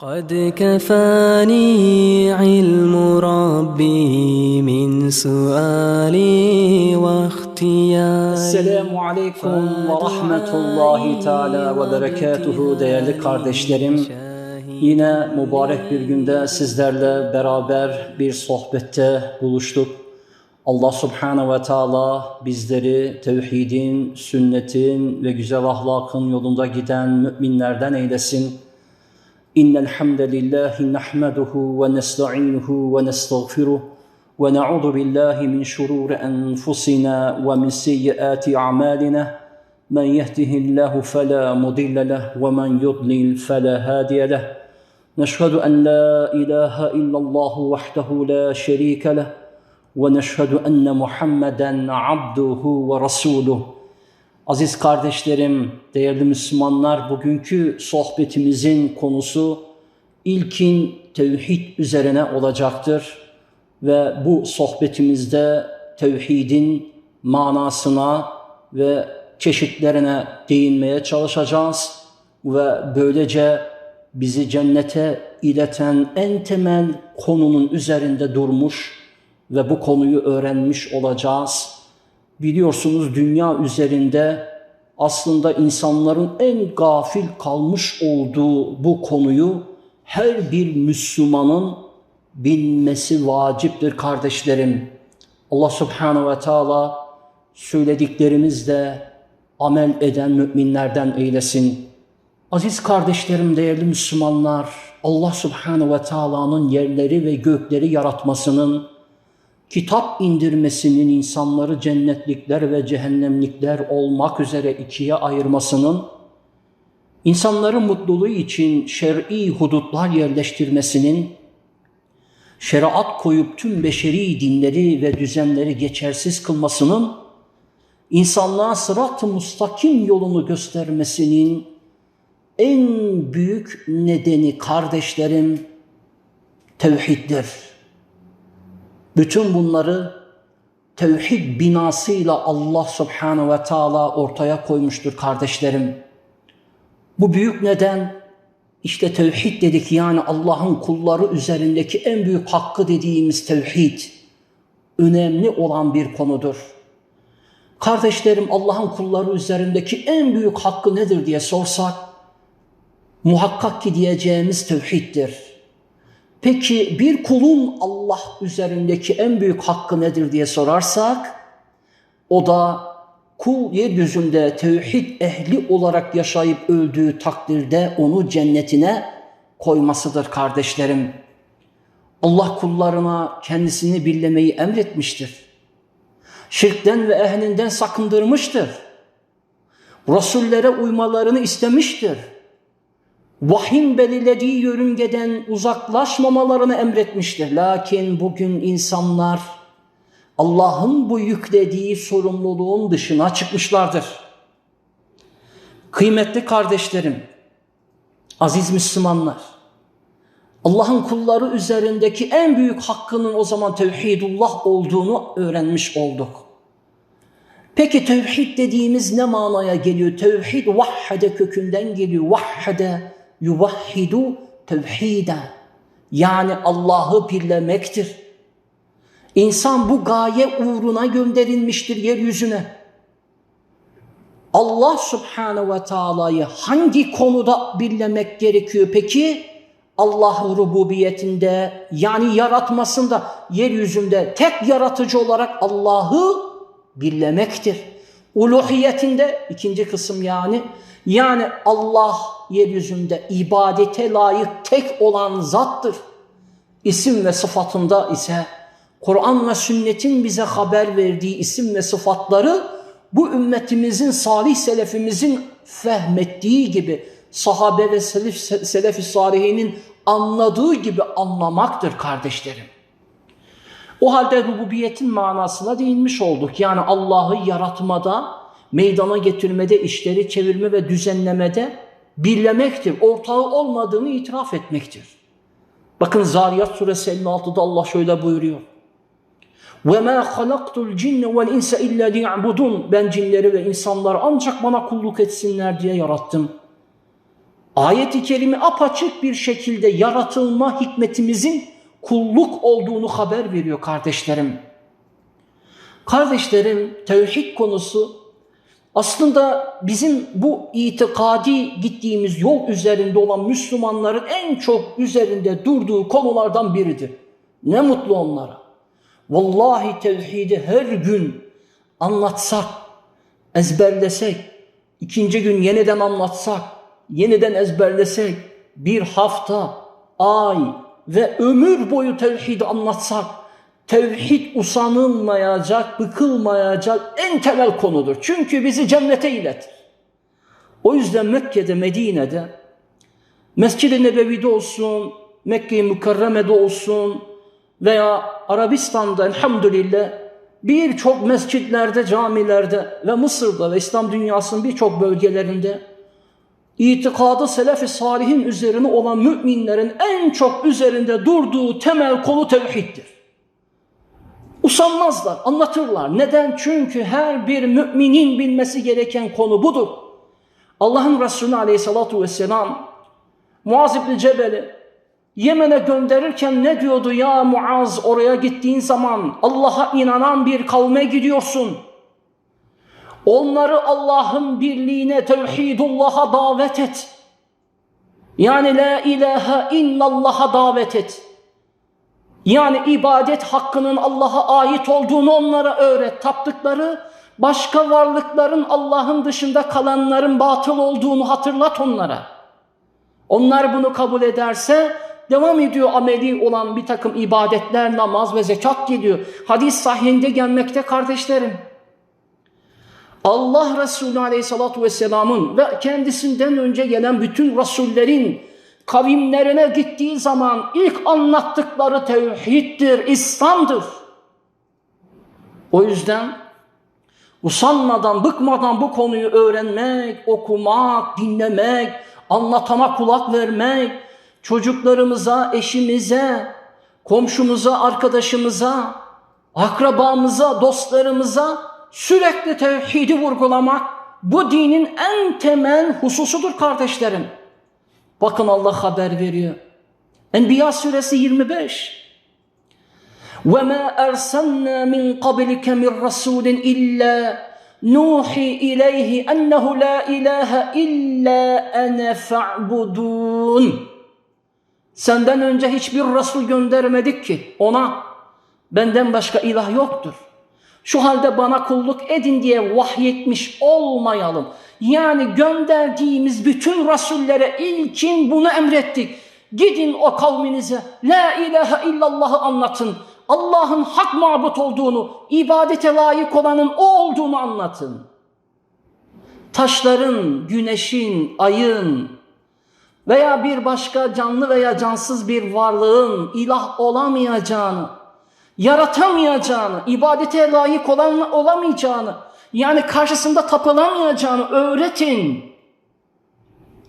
قد كفاني علم ربي من سؤالي واختياري Esselamu Aleyküm ve Rahmetullahi Teala ve Berekatuhu değerli kardeşlerim. Yine mübarek bir günde sizlerle beraber bir sohbette buluştuk. Allah Subhanahu ve Teala bizleri tevhidin, sünnetin ve güzel ahlakın yolunda giden müminlerden eylesin. إن الحمد لله نحمده ونستعينه ونستغفره ونعوذ بالله من شرور أنفسنا ومن سيئات أعمالنا. من يهده الله فلا مضل له ومن يضلل فلا هادي له. نشهد أن لا إله إلا الله وحده لا شريك له. ونشهد أن محمدًا عبده ورسوله. Aziz kardeşlerim, değerli Müslümanlar, bugünkü sohbetimizin konusu ilkin tevhid üzerine olacaktır. Ve bu sohbetimizde tevhidin manasına ve çeşitlerine değinmeye çalışacağız. Ve böylece bizi cennete ileten en temel konunun üzerinde durmuş ve bu konuyu öğrenmiş olacağız. Biliyorsunuz dünya üzerinde aslında insanların en gafil kalmış olduğu bu konuyu her bir Müslümanın bilmesi vaciptir kardeşlerim. Allah Subhanahu ve Teala söylediklerimizle amel eden müminlerden eylesin. Aziz kardeşlerim, değerli Müslümanlar, Allah Subhanahu ve Teala'nın yerleri ve gökleri yaratmasının kitap indirmesinin insanları cennetlikler ve cehennemlikler olmak üzere ikiye ayırmasının, insanların mutluluğu için şer'i hudutlar yerleştirmesinin, şeriat koyup tüm beşeri dinleri ve düzenleri geçersiz kılmasının, insanlığa sırat-ı mustakim yolunu göstermesinin en büyük nedeni kardeşlerim tevhiddir. Bütün bunları tevhid binasıyla Allah subhanahu ve taala ortaya koymuştur kardeşlerim. Bu büyük neden işte tevhid dedik yani Allah'ın kulları üzerindeki en büyük hakkı dediğimiz tevhid. Önemli olan bir konudur. Kardeşlerim Allah'ın kulları üzerindeki en büyük hakkı nedir diye sorsak muhakkak ki diyeceğimiz tevhiddir. Peki bir kulun Allah üzerindeki en büyük hakkı nedir diye sorarsak o da kul yeryüzünde tevhid ehli olarak yaşayıp öldüğü takdirde onu cennetine koymasıdır kardeşlerim. Allah kullarına kendisini birlemeyi emretmiştir. Şirkten ve ehlinden sakındırmıştır. Resullere uymalarını istemiştir vahyin belirlediği yörüngeden uzaklaşmamalarını emretmiştir. Lakin bugün insanlar Allah'ın bu yüklediği sorumluluğun dışına çıkmışlardır. Kıymetli kardeşlerim, aziz Müslümanlar, Allah'ın kulları üzerindeki en büyük hakkının o zaman tevhidullah olduğunu öğrenmiş olduk. Peki tevhid dediğimiz ne manaya geliyor? Tevhid vahhede kökünden geliyor. Vahhede yuvahhidu tevhide. Yani Allah'ı birlemektir. İnsan bu gaye uğruna gönderilmiştir yeryüzüne. Allah subhanehu ve teala'yı hangi konuda birlemek gerekiyor peki? Allah rububiyetinde yani yaratmasında yeryüzünde tek yaratıcı olarak Allah'ı birlemektir. Uluhiyetinde ikinci kısım yani yani Allah yeryüzünde ibadete layık tek olan zattır. İsim ve sıfatında ise Kur'an ve sünnetin bize haber verdiği isim ve sıfatları bu ümmetimizin, salih selefimizin fehmettiği gibi sahabe ve selef, selef-i salihinin anladığı gibi anlamaktır kardeşlerim. O halde rububiyetin manasına değinmiş olduk. Yani Allah'ı yaratmada, meydana getirmede, işleri çevirme ve düzenlemede birlemektir. Ortağı olmadığını itiraf etmektir. Bakın Zariyat suresi 56'da Allah şöyle buyuruyor. وَمَا خَلَقْتُ الْجِنَّ وَالْاِنْسَ اِلَّا لِيَعْبُدُونَ Ben cinleri ve insanları ancak bana kulluk etsinler diye yarattım. ayet-i kerime apaçık bir şekilde yaratılma hikmetimizin kulluk olduğunu haber veriyor kardeşlerim. Kardeşlerim tevhid konusu aslında bizim bu itikadi gittiğimiz yol üzerinde olan Müslümanların en çok üzerinde durduğu konulardan biridir. Ne mutlu onlara. Vallahi tevhidi her gün anlatsak, ezberlesek, ikinci gün yeniden anlatsak, yeniden ezberlesek, bir hafta, ay ve ömür boyu tevhidi anlatsak, tevhid usanılmayacak, bıkılmayacak en temel konudur. Çünkü bizi cennete iletir. O yüzden Mekke'de, Medine'de, Mescid-i Nebevi'de olsun, Mekke-i Mükerreme'de olsun veya Arabistan'da elhamdülillah birçok mescitlerde, camilerde ve Mısır'da ve İslam dünyasının birçok bölgelerinde itikadı selef-i salihin üzerine olan müminlerin en çok üzerinde durduğu temel konu tevhiddir. Usanmazlar, anlatırlar. Neden? Çünkü her bir müminin bilmesi gereken konu budur. Allah'ın Resulü aleyhissalatu vesselam Muaz İbni Cebel'i Yemen'e gönderirken ne diyordu? Ya Muaz oraya gittiğin zaman Allah'a inanan bir kavme gidiyorsun. Onları Allah'ın birliğine, tevhidullah'a davet et. Yani la ilahe illallah'a davet et. Yani ibadet hakkının Allah'a ait olduğunu onlara öğret. Taptıkları başka varlıkların Allah'ın dışında kalanların batıl olduğunu hatırlat onlara. Onlar bunu kabul ederse devam ediyor ameli olan bir takım ibadetler, namaz ve zekat gidiyor. Hadis sahihinde gelmekte kardeşlerim. Allah Resulü Aleyhisselatü Vesselam'ın ve kendisinden önce gelen bütün Resullerin kavimlerine gittiği zaman ilk anlattıkları tevhiddir, İslam'dır. O yüzden usanmadan, bıkmadan bu konuyu öğrenmek, okumak, dinlemek, anlatama kulak vermek, çocuklarımıza, eşimize, komşumuza, arkadaşımıza, akrabamıza, dostlarımıza sürekli tevhidi vurgulamak bu dinin en temel hususudur kardeşlerim. Bakın Allah haber veriyor. Enbiya suresi 25. وَمَا أَرْسَلْنَا مِنْ قَبْلِكَ مِنْ رَسُولٍ إِلَّا نُوحِي إِلَيْهِ أَنَّهُ لَا إِلَٰهَ إِلَّا أَنَا فَاعْبُدُونَ Senden önce hiçbir Resul göndermedik ki ona benden başka ilah yoktur. Şu halde bana kulluk edin diye vahyetmiş olmayalım. Yani gönderdiğimiz bütün rasullere ilkin bunu emrettik. Gidin o kavminize la ilahe illallah'ı anlatın. Allah'ın hak mabut olduğunu, ibadete layık olanın o olduğunu anlatın. Taşların, güneşin, ayın veya bir başka canlı veya cansız bir varlığın ilah olamayacağını, yaratamayacağını, ibadete layık olan olamayacağını, yani karşısında tapılamayacağını öğretin.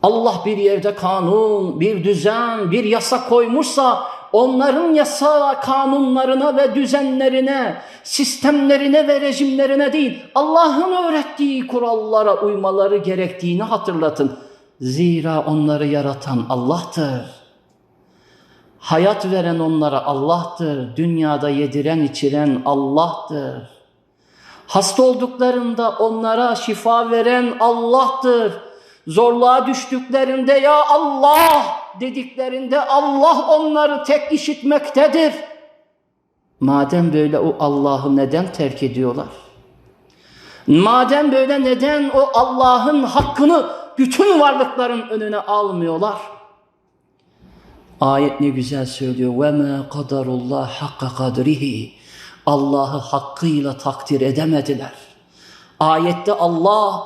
Allah bir yerde kanun, bir düzen, bir yasa koymuşsa onların yasa kanunlarına ve düzenlerine, sistemlerine ve rejimlerine değil, Allah'ın öğrettiği kurallara uymaları gerektiğini hatırlatın. Zira onları yaratan Allah'tır. Hayat veren onlara Allah'tır. Dünyada yediren içiren Allah'tır. Hasta olduklarında onlara şifa veren Allah'tır. Zorluğa düştüklerinde ya Allah dediklerinde Allah onları tek işitmektedir. Madem böyle o Allah'ı neden terk ediyorlar? Madem böyle neden o Allah'ın hakkını bütün varlıkların önüne almıyorlar? Ayet ne güzel söylüyor. Ve ma kadarullah hakka kadrihi. Allah'ı hakkıyla takdir edemediler. Ayette Allah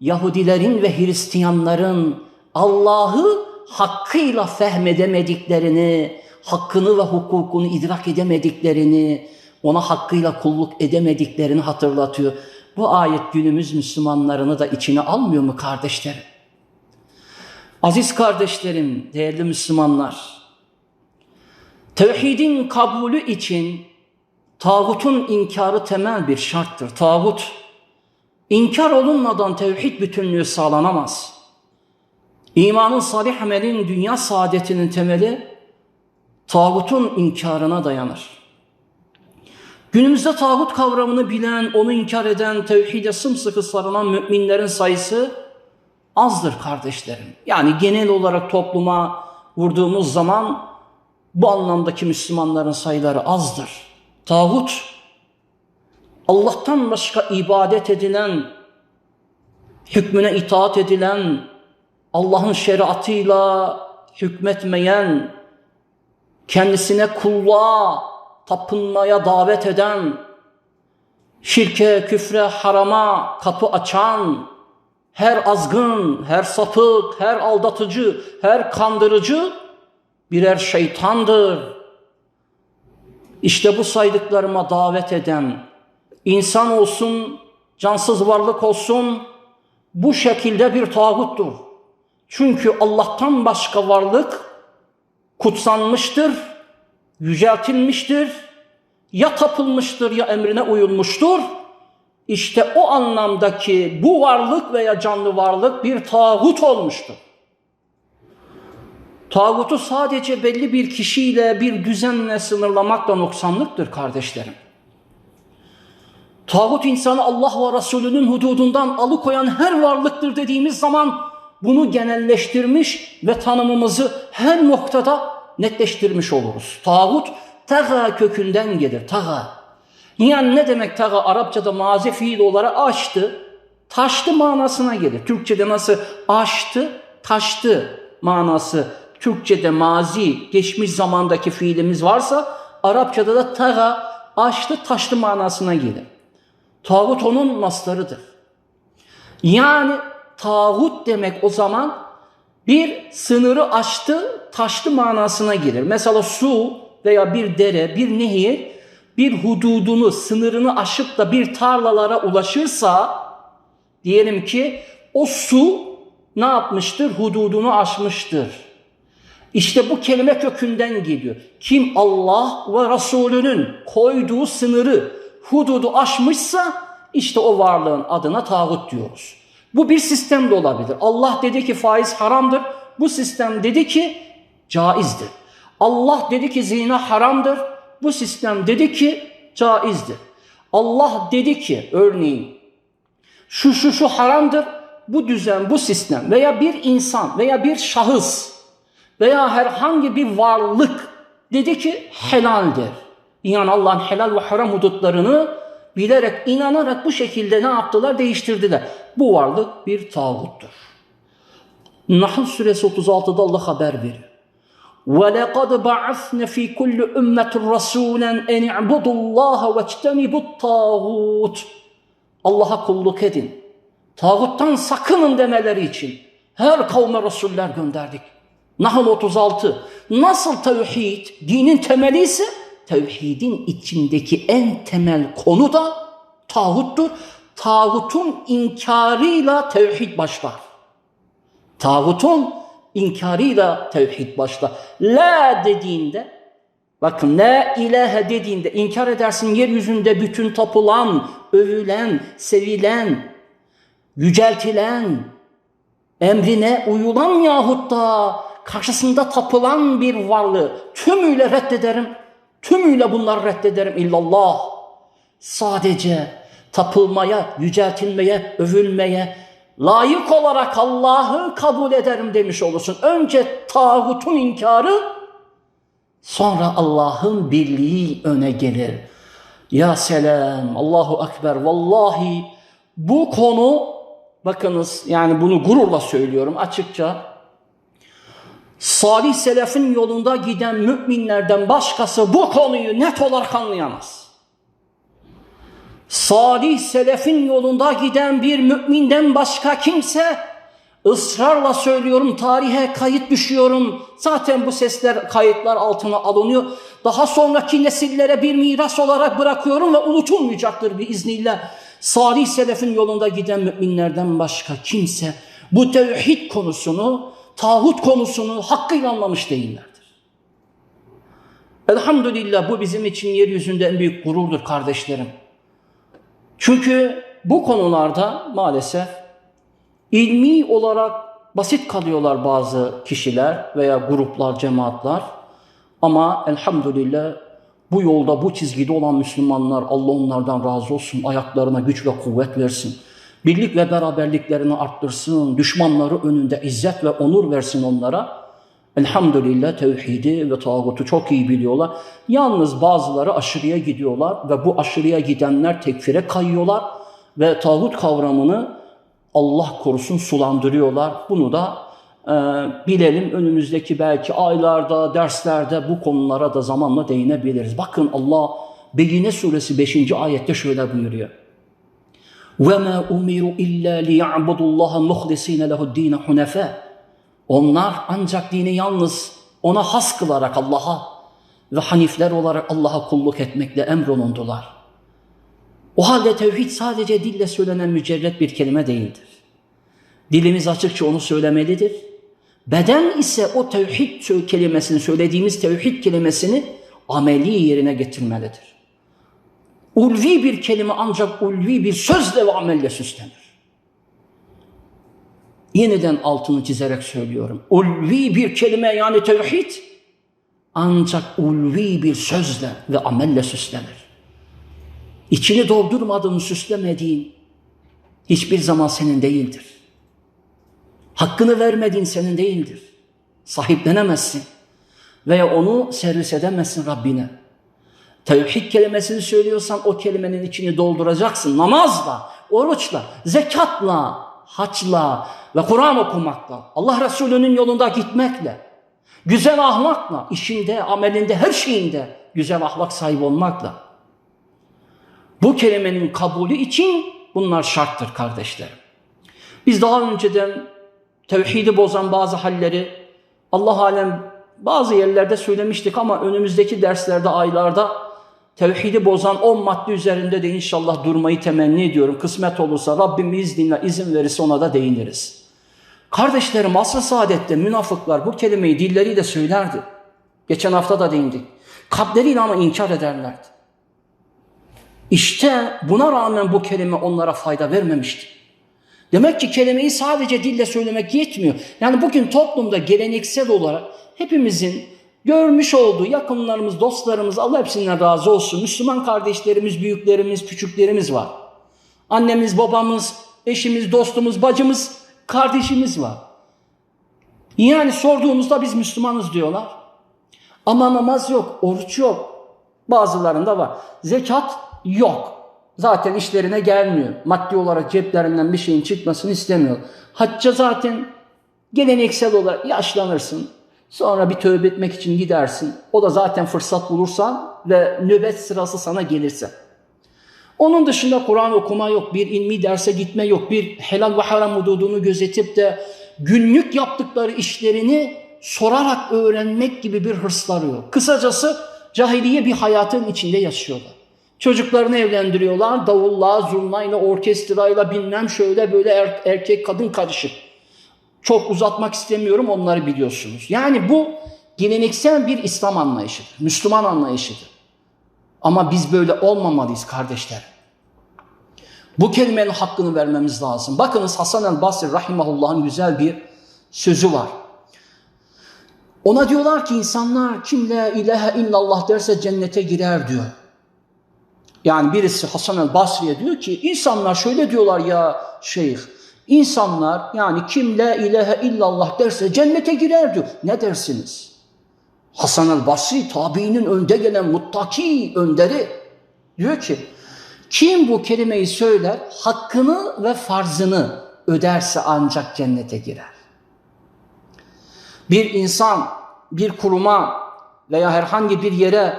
Yahudilerin ve Hristiyanların Allah'ı hakkıyla fehmedemediklerini, hakkını ve hukukunu idrak edemediklerini, ona hakkıyla kulluk edemediklerini hatırlatıyor. Bu ayet günümüz Müslümanlarını da içine almıyor mu kardeşlerim? Aziz kardeşlerim, değerli Müslümanlar, tevhidin kabulü için tağutun inkarı temel bir şarttır. Tağut, inkar olunmadan tevhid bütünlüğü sağlanamaz. İmanın salih amelin dünya saadetinin temeli tağutun inkarına dayanır. Günümüzde tağut kavramını bilen, onu inkar eden, tevhide sımsıkı sarılan müminlerin sayısı azdır kardeşlerim. Yani genel olarak topluma vurduğumuz zaman bu anlamdaki Müslümanların sayıları azdır. Tağut, Allah'tan başka ibadet edilen, hükmüne itaat edilen, Allah'ın şeriatıyla hükmetmeyen, kendisine kulluğa, tapınmaya davet eden, şirke, küfre, harama kapı açan, her azgın, her sapık, her aldatıcı, her kandırıcı birer şeytandır. İşte bu saydıklarıma davet eden, insan olsun, cansız varlık olsun, bu şekilde bir tağuttur. Çünkü Allah'tan başka varlık kutsanmıştır, yüceltilmiştir, ya tapılmıştır ya emrine uyulmuştur. İşte o anlamdaki bu varlık veya canlı varlık bir tağut olmuştur. Tağutu sadece belli bir kişiyle bir düzenle sınırlamakla noksanlıktır kardeşlerim. Tağut insanı Allah ve Resulünün hududundan alıkoyan her varlıktır dediğimiz zaman bunu genelleştirmiş ve tanımımızı her noktada netleştirmiş oluruz. Tağut taga kökünden gelir. Taga. Yani ne demek taga? Arapçada mazi fiil olarak açtı, taştı manasına gelir. Türkçede nasıl açtı, taştı manası. Türkçede mazi, geçmiş zamandaki fiilimiz varsa Arapçada da taga, açtı, taştı manasına gelir. Tağut onun maslarıdır. Yani tağut demek o zaman bir sınırı aştı, taştı manasına gelir. Mesela su veya bir dere, bir nehir bir hududunu, sınırını aşıp da bir tarlalara ulaşırsa diyelim ki o su ne yapmıştır? Hududunu aşmıştır. İşte bu kelime kökünden geliyor. Kim Allah ve Resulünün koyduğu sınırı, hududu aşmışsa işte o varlığın adına tağut diyoruz. Bu bir sistem de olabilir. Allah dedi ki faiz haramdır. Bu sistem dedi ki caizdir. Allah dedi ki zina haramdır. Bu sistem dedi ki caizdir. Allah dedi ki örneğin şu şu şu haramdır. Bu düzen, bu sistem veya bir insan veya bir şahıs veya herhangi bir varlık dedi ki helaldir. Yani Allah'ın helal ve haram hudutlarını bilerek, inanarak bu şekilde ne yaptılar? Değiştirdiler. Bu varlık bir tağuttur. Nahl suresi 36'da Allah haber veriyor. وَلَقَدْ بَعَثْنَ ف۪ي كُلِّ اُمَّةٍ رَسُولًا اَنْ اِعْبُدُوا اللّٰهَ وَاجْتَنِبُوا الطَّاغُوتِ Allah'a kulluk edin. Tağuttan sakının demeleri için her kavme Resuller gönderdik. Nahl 36. Nasıl tevhid dinin temeli ise tevhidin içindeki en temel konu da tağuttur. Tağutun inkarıyla tevhid başlar. Tağutun inkarıyla tevhid başlar. La dediğinde bakın la ilahe dediğinde inkar edersin yeryüzünde bütün tapılan, övülen, sevilen, yüceltilen, emrine uyulan yahut da karşısında tapılan bir varlığı tümüyle reddederim. Tümüyle bunları reddederim illallah. Sadece tapılmaya, yüceltilmeye, övülmeye, layık olarak Allah'ı kabul ederim demiş olursun. Önce tağutun inkarı, sonra Allah'ın birliği öne gelir. Ya selam, Allahu Ekber. Vallahi bu konu, bakınız yani bunu gururla söylüyorum açıkça. Salih selefin yolunda giden müminlerden başkası bu konuyu net olarak anlayamaz. Salih selefin yolunda giden bir müminden başka kimse ısrarla söylüyorum tarihe kayıt düşüyorum. Zaten bu sesler kayıtlar altına alınıyor. Daha sonraki nesillere bir miras olarak bırakıyorum ve unutulmayacaktır bir iznillah. Salih selefin yolunda giden müminlerden başka kimse bu tevhid konusunu, tağut konusunu hakkıyla anlamış değillerdir. Elhamdülillah bu bizim için yeryüzünde en büyük gururdur kardeşlerim. Çünkü bu konularda maalesef ilmi olarak basit kalıyorlar bazı kişiler veya gruplar, cemaatler. Ama elhamdülillah bu yolda, bu çizgide olan Müslümanlar Allah onlardan razı olsun. Ayaklarına güç ve kuvvet versin. Birlik ve beraberliklerini arttırsın. Düşmanları önünde izzet ve onur versin onlara. Elhamdülillah tevhidi ve tağutu çok iyi biliyorlar. Yalnız bazıları aşırıya gidiyorlar ve bu aşırıya gidenler tekfire kayıyorlar ve tağut kavramını Allah korusun sulandırıyorlar. Bunu da e, bilelim önümüzdeki belki aylarda, derslerde bu konulara da zamanla değinebiliriz. Bakın Allah Beyine suresi 5. ayette şöyle buyuruyor. وَمَا اُمِرُوا اِلَّا لِيَعْبُدُوا اللّٰهَ مُخْلِس۪ينَ لَهُ الد۪ينَ حُنَفَى Onlar ancak dini yalnız ona has kılarak Allah'a ve hanifler olarak Allah'a kulluk etmekle emrolundular. O halde tevhid sadece dille söylenen mücerret bir kelime değildir. Dilimiz açıkça onu söylemelidir. Beden ise o tevhid sö- kelimesini, söylediğimiz tevhid kelimesini ameli yerine getirmelidir. Ulvi bir kelime ancak ulvi bir sözle ve amelle süslenir. Yeniden altını çizerek söylüyorum. Ulvi bir kelime yani tevhid ancak ulvi bir sözle ve amelle süslenir. İçini doldurmadığın, süslemediğin hiçbir zaman senin değildir. Hakkını vermediğin senin değildir. Sahiplenemezsin. Veya onu servis edemezsin Rabbine. Tevhid kelimesini söylüyorsan o kelimenin içini dolduracaksın. Namazla, oruçla, zekatla, haçla ve Kur'an okumakla, Allah Resulü'nün yolunda gitmekle, güzel ahlakla, işinde, amelinde, her şeyinde güzel ahlak sahibi olmakla. Bu kelimenin kabulü için bunlar şarttır kardeşlerim. Biz daha önceden tevhidi bozan bazı halleri Allah alem bazı yerlerde söylemiştik ama önümüzdeki derslerde, aylarda tevhidi bozan 10 madde üzerinde de inşallah durmayı temenni ediyorum. Kısmet olursa Rabbim izniyle izin verirse ona da değiniriz. Kardeşlerim asr-ı saadette münafıklar bu kelimeyi dilleriyle söylerdi. Geçen hafta da değindik. Kalpleriyle ama inkar ederlerdi. İşte buna rağmen bu kelime onlara fayda vermemişti. Demek ki kelimeyi sadece dille söylemek yetmiyor. Yani bugün toplumda geleneksel olarak hepimizin görmüş olduğu yakınlarımız, dostlarımız, Allah hepsinden razı olsun. Müslüman kardeşlerimiz, büyüklerimiz, küçüklerimiz var. Annemiz, babamız, eşimiz, dostumuz, bacımız, kardeşimiz var. Yani sorduğumuzda biz Müslümanız diyorlar. Ama namaz yok, oruç yok. Bazılarında var. Zekat yok. Zaten işlerine gelmiyor. Maddi olarak ceplerinden bir şeyin çıkmasını istemiyor. Hacca zaten geleneksel olarak yaşlanırsın. Sonra bir tövbe etmek için gidersin. O da zaten fırsat bulursan ve nöbet sırası sana gelirse. Onun dışında Kur'an okuma yok, bir ilmi derse gitme yok, bir helal ve haram hududunu gözetip de günlük yaptıkları işlerini sorarak öğrenmek gibi bir hırsları yok. Kısacası cahiliye bir hayatın içinde yaşıyorlar. Çocuklarını evlendiriyorlar, davulla, zurnayla, orkestrayla bilmem şöyle böyle er- erkek kadın karışık. Çok uzatmak istemiyorum onları biliyorsunuz. Yani bu geleneksel bir İslam anlayışıdır, Müslüman anlayışıdır. Ama biz böyle olmamalıyız kardeşler. Bu kelimenin hakkını vermemiz lazım. Bakınız Hasan el Basri rahimahullah'ın güzel bir sözü var. Ona diyorlar ki insanlar kim la ilahe illallah derse cennete girer diyor. Yani birisi Hasan el Basri'ye diyor ki insanlar şöyle diyorlar ya şeyh. İnsanlar yani kim la ilahe illallah derse cennete girer diyor. Ne dersiniz? Hasan el Basri tabiinin önde gelen muttaki önderi diyor ki kim bu kelimeyi söyler hakkını ve farzını öderse ancak cennete girer. Bir insan bir kuruma veya herhangi bir yere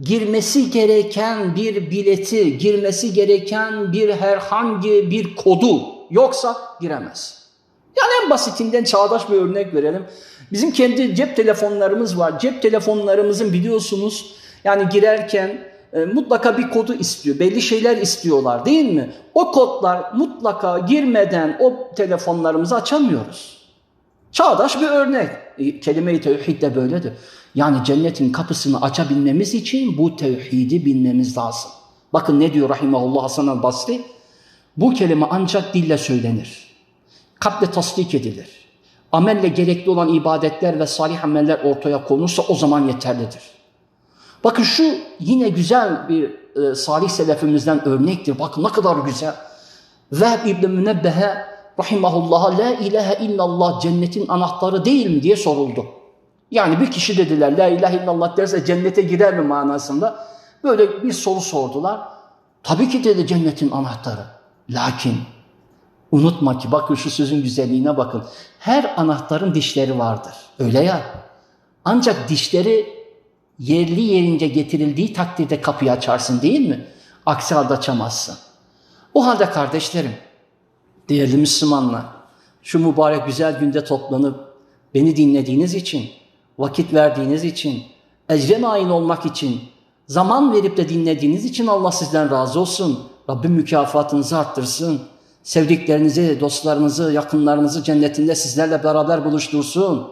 girmesi gereken bir bileti, girmesi gereken bir herhangi bir kodu yoksa giremez. Yani en basitinden çağdaş bir örnek verelim. Bizim kendi cep telefonlarımız var. Cep telefonlarımızın biliyorsunuz yani girerken e, mutlaka bir kodu istiyor. Belli şeyler istiyorlar değil mi? O kodlar mutlaka girmeden o telefonlarımızı açamıyoruz. Çağdaş bir örnek. E, kelime-i tevhid de böyledir. Yani cennetin kapısını açabilmemiz için bu tevhidi bilmemiz lazım. Bakın ne diyor Rahimahullah Hasan el Basri? Bu kelime ancak dille söylenir. Kalple tasdik edilir. amelle gerekli olan ibadetler ve salih ameller ortaya konursa o zaman yeterlidir. Bakın şu yine güzel bir e, salih selefimizden örnektir. Bakın ne kadar güzel. Vehb İbn Münebbehe rahimahullah'a la ilahe illallah cennetin anahtarı değil mi diye soruldu. Yani bir kişi dediler la ilahe illallah derse cennete girer mi manasında. Böyle bir soru sordular. Tabii ki dedi cennetin anahtarı. Lakin unutma ki bakın şu sözün güzelliğine bakın. Her anahtarın dişleri vardır. Öyle ya. Ancak dişleri yerli yerince getirildiği takdirde kapıyı açarsın değil mi? Aksi halde açamazsın. O halde kardeşlerim, değerli Müslümanlar, şu mübarek güzel günde toplanıp beni dinlediğiniz için, vakit verdiğiniz için, ecre nail olmak için, zaman verip de dinlediğiniz için Allah sizden razı olsun. Rabbim mükafatınızı arttırsın. Sevdiklerinizi, dostlarınızı, yakınlarınızı cennetinde sizlerle beraber buluştursun.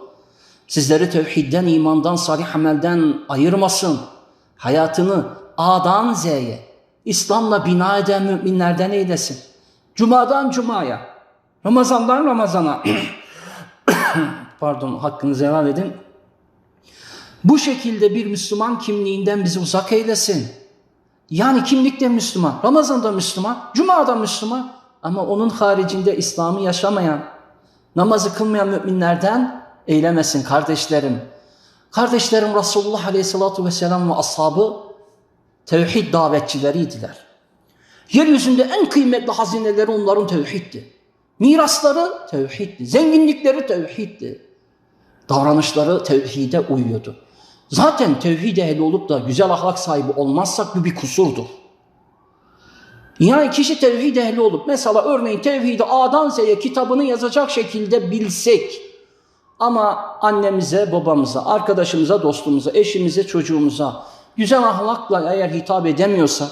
Sizleri tevhidden, imandan, salih amelden ayırmasın. Hayatını A'dan Z'ye, İslam'la bina eden müminlerden eylesin. Cuma'dan Cuma'ya, Ramazan'dan Ramazan'a, pardon hakkınızı helal edin. Bu şekilde bir Müslüman kimliğinden bizi uzak eylesin. Yani kimlikte Müslüman, Ramazan'da Müslüman, Cuma'da Müslüman ama onun haricinde İslam'ı yaşamayan, namazı kılmayan müminlerden eylemesin kardeşlerim. Kardeşlerim Resulullah Aleyhisselatü Vesselam ve ashabı tevhid davetçileriydiler. Yeryüzünde en kıymetli hazineleri onların tevhiddi. Mirasları tevhiddi. Zenginlikleri tevhiddi. Davranışları tevhide uyuyordu. Zaten tevhid ehli olup da güzel ahlak sahibi olmazsak bu bir kusurdur. Yani kişi tevhid ehli olup mesela örneğin tevhidi A'dan Z'ye kitabını yazacak şekilde bilsek ama annemize, babamıza, arkadaşımıza, dostumuza, eşimize, çocuğumuza güzel ahlakla eğer hitap edemiyorsa,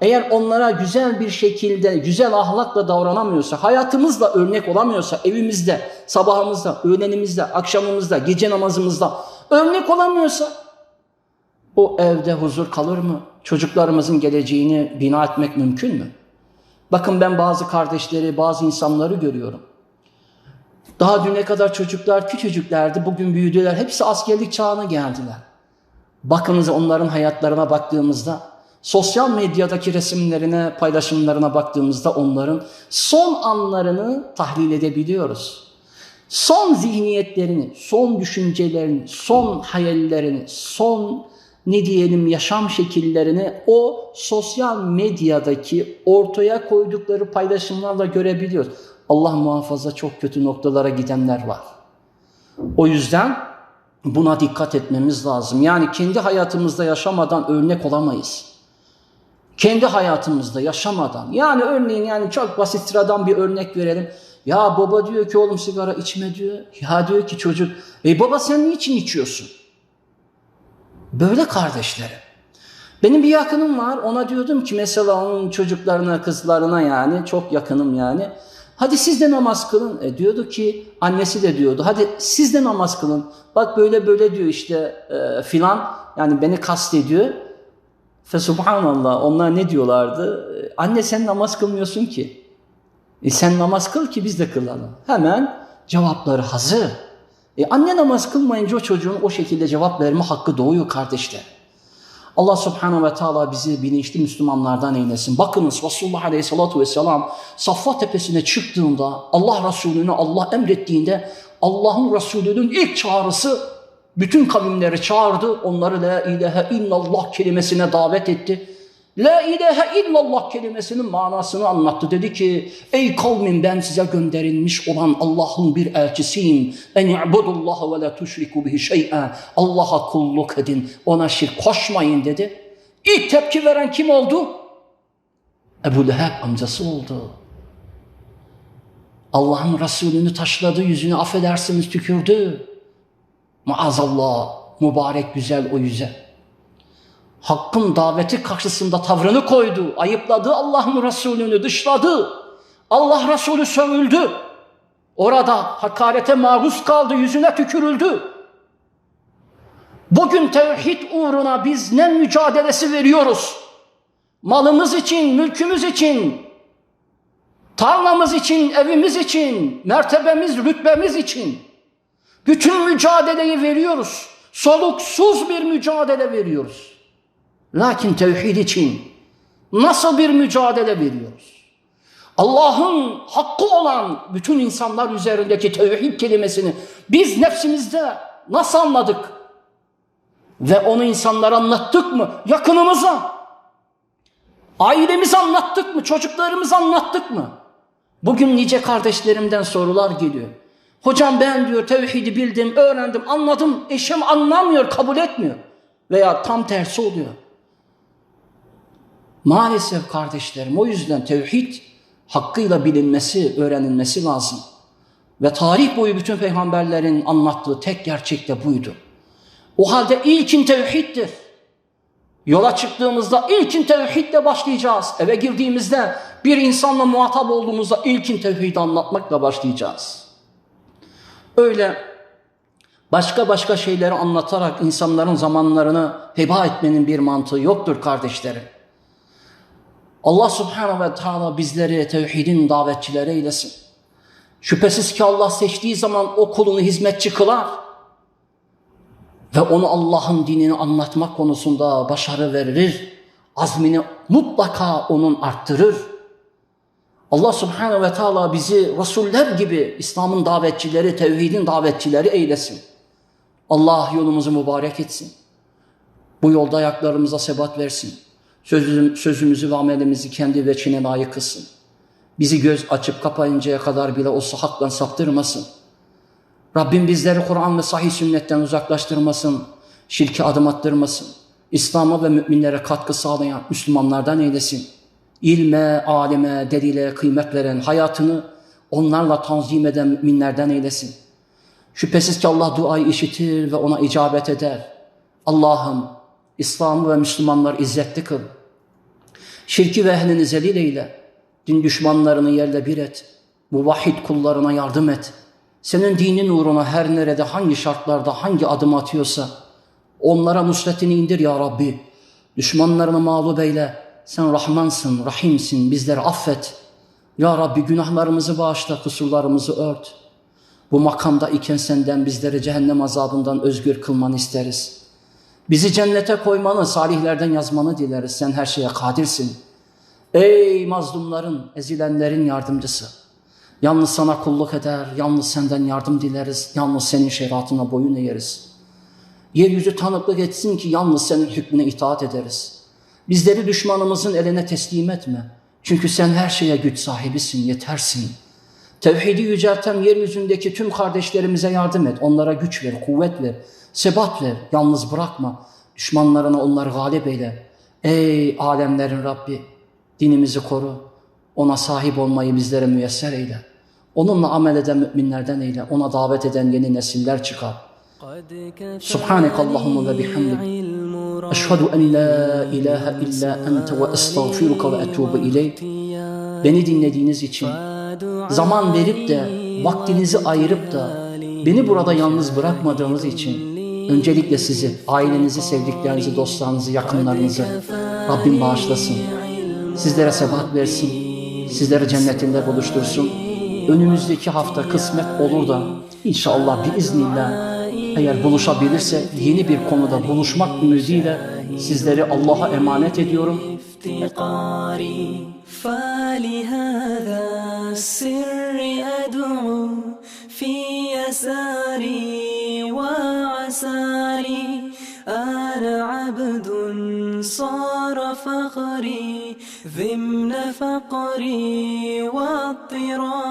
eğer onlara güzel bir şekilde, güzel ahlakla davranamıyorsa, hayatımızla örnek olamıyorsa, evimizde, sabahımızda, öğlenimizde, akşamımızda, gece namazımızda örnek olamıyorsa, o evde huzur kalır mı? Çocuklarımızın geleceğini bina etmek mümkün mü? Bakın ben bazı kardeşleri, bazı insanları görüyorum. Daha düne kadar çocuklar küçücüklerdi, bugün büyüdüler. Hepsi askerlik çağına geldiler. Bakınız onların hayatlarına baktığımızda, sosyal medyadaki resimlerine, paylaşımlarına baktığımızda onların son anlarını tahlil edebiliyoruz. Son zihniyetlerini, son düşüncelerini, son hayallerini, son ne diyelim yaşam şekillerini o sosyal medyadaki ortaya koydukları paylaşımlarla görebiliyoruz. Allah muhafaza çok kötü noktalara gidenler var. O yüzden buna dikkat etmemiz lazım. Yani kendi hayatımızda yaşamadan örnek olamayız. Kendi hayatımızda yaşamadan. Yani örneğin yani çok basit sıradan bir örnek verelim. Ya baba diyor ki oğlum sigara içme diyor. Ya diyor ki çocuk, e baba sen niçin içiyorsun? Böyle kardeşlerim. Benim bir yakınım var. Ona diyordum ki mesela onun çocuklarına, kızlarına yani çok yakınım yani. Hadi siz de namaz kılın. E diyordu ki annesi de diyordu. Hadi siz de namaz kılın. Bak böyle böyle diyor işte e, filan. Yani beni kastediyor. Fe subhanallah onlar ne diyorlardı? E, Anne sen namaz kılmıyorsun ki. E sen namaz kıl ki biz de kılalım. Hemen cevapları hazır. E anne namaz kılmayınca o çocuğun o şekilde cevap verme hakkı doğuyor kardeşler. Allah subhanahu ve teala bizi bilinçli Müslümanlardan eylesin. Bakınız Resulullah aleyhissalatu vesselam Safa tepesine çıktığında Allah Resulü'nü Allah emrettiğinde Allah'ın Resulü'nün ilk çağrısı bütün kavimleri çağırdı. Onları la ilahe illallah kelimesine davet etti. La ilahe illallah kelimesinin manasını anlattı. Dedi ki ey kavmin ben size gönderilmiş olan Allah'ın bir elçisiyim. En i'budullaha ve la tuşriku bihi şey'en. Allah'a kulluk edin. Ona şirk koşmayın dedi. İlk tepki veren kim oldu? Ebu Leheb amcası oldu. Allah'ın Resulünü taşladı, yüzünü affedersiniz tükürdü. Maazallah, mübarek güzel o yüze. Hakkın daveti karşısında tavrını koydu. Ayıpladı Allah'ın Resulünü, dışladı. Allah Resulü sövüldü. Orada hakarete maruz kaldı, yüzüne tükürüldü. Bugün tevhid uğruna biz ne mücadelesi veriyoruz? Malımız için, mülkümüz için, tarlamız için, evimiz için, mertebemiz, rütbemiz için bütün mücadeleyi veriyoruz. Soluksuz bir mücadele veriyoruz. Lakin tevhid için nasıl bir mücadele veriyoruz? Allah'ın hakkı olan bütün insanlar üzerindeki tevhid kelimesini biz nefsimizde nasıl anladık? Ve onu insanlara anlattık mı? Yakınımıza. Ailemize anlattık mı? Çocuklarımıza anlattık mı? Bugün nice kardeşlerimden sorular geliyor. Hocam ben diyor tevhidi bildim, öğrendim, anladım. Eşim anlamıyor, kabul etmiyor. Veya tam tersi oluyor. Maalesef kardeşlerim o yüzden tevhid hakkıyla bilinmesi, öğrenilmesi lazım. Ve tarih boyu bütün peygamberlerin anlattığı tek gerçek de buydu. O halde ilkin tevhiddir. Yola çıktığımızda ilkin tevhidle başlayacağız. Eve girdiğimizde bir insanla muhatap olduğumuzda ilkin tevhidi anlatmakla başlayacağız. Öyle başka başka şeyleri anlatarak insanların zamanlarını heba etmenin bir mantığı yoktur kardeşlerim. Allah subhanahu ve teala bizleri tevhidin davetçileri eylesin. Şüphesiz ki Allah seçtiği zaman o kulunu hizmetçi kılar. Ve onu Allah'ın dinini anlatmak konusunda başarı verir. Azmini mutlaka onun arttırır. Allah subhanahu ve teala bizi Resuller gibi İslam'ın davetçileri, tevhidin davetçileri eylesin. Allah yolumuzu mübarek etsin. Bu yolda ayaklarımıza sebat versin. Sözüm, sözümüzü ve amelimizi kendi veçine layık kılsın. Bizi göz açıp kapayıncaya kadar bile o hakla saptırmasın. Rabbim bizleri Kur'an ve sahih sünnetten uzaklaştırmasın. Şirke adım attırmasın. İslam'a ve müminlere katkı sağlayan Müslümanlardan eylesin. İlme, alime, delile kıymet veren hayatını onlarla tanzim eden müminlerden eylesin. Şüphesiz ki Allah duayı işitir ve ona icabet eder. Allah'ım İslam'ı ve Müslümanlar izzetli kıl. Şirki ve ehlini zelil eyle. Din düşmanlarını yerle bir et. Muvahhid kullarına yardım et. Senin dinin uğruna her nerede, hangi şartlarda, hangi adım atıyorsa onlara nusretini indir ya Rabbi. Düşmanlarını mağlup eyle. Sen Rahmansın, Rahimsin, bizleri affet. Ya Rabbi günahlarımızı bağışla, kusurlarımızı ört. Bu makamda iken senden bizleri cehennem azabından özgür kılmanı isteriz. Bizi cennete koymanı, salihlerden yazmanı dileriz. Sen her şeye kadirsin. Ey mazlumların, ezilenlerin yardımcısı. Yalnız sana kulluk eder, yalnız senden yardım dileriz, yalnız senin şeriatına boyun eğeriz. Yeryüzü tanıklık etsin ki yalnız senin hükmüne itaat ederiz. Bizleri düşmanımızın eline teslim etme. Çünkü sen her şeye güç sahibisin, yetersin. Tevhidi yücelten yeryüzündeki tüm kardeşlerimize yardım et. Onlara güç ver, kuvvet ver, Sebat ver, yalnız bırakma. Düşmanlarına onları galip eyle. Ey alemlerin Rabbi, dinimizi koru. Ona sahip olmayı bizlere müyesser eyle. Onunla amel eden müminlerden eyle. Ona davet eden yeni nesiller çıkar. Subhanak Allahumma ve bihamdik. Eşhedü en la ilahe illa ente ve estağfiruka ve etubu ileyk. Beni dinlediğiniz için, zaman verip de, vaktinizi ayırıp da, beni burada yalnız bırakmadığınız için öncelikle sizi, ailenizi, sevdiklerinizi, dostlarınızı, yakınlarınızı Rabbim bağışlasın. Sizlere sebat versin, sizleri cennetinde buluştursun. Önümüzdeki hafta kısmet olur da inşallah biiznillah eğer buluşabilirse yeni bir konuda buluşmak ümidiyle sizleri Allah'a emanet ediyorum. افتقاري فلهذا السر أدعو في يساري وساري أنا عبد صار فخري ضمن فقري واضطراري.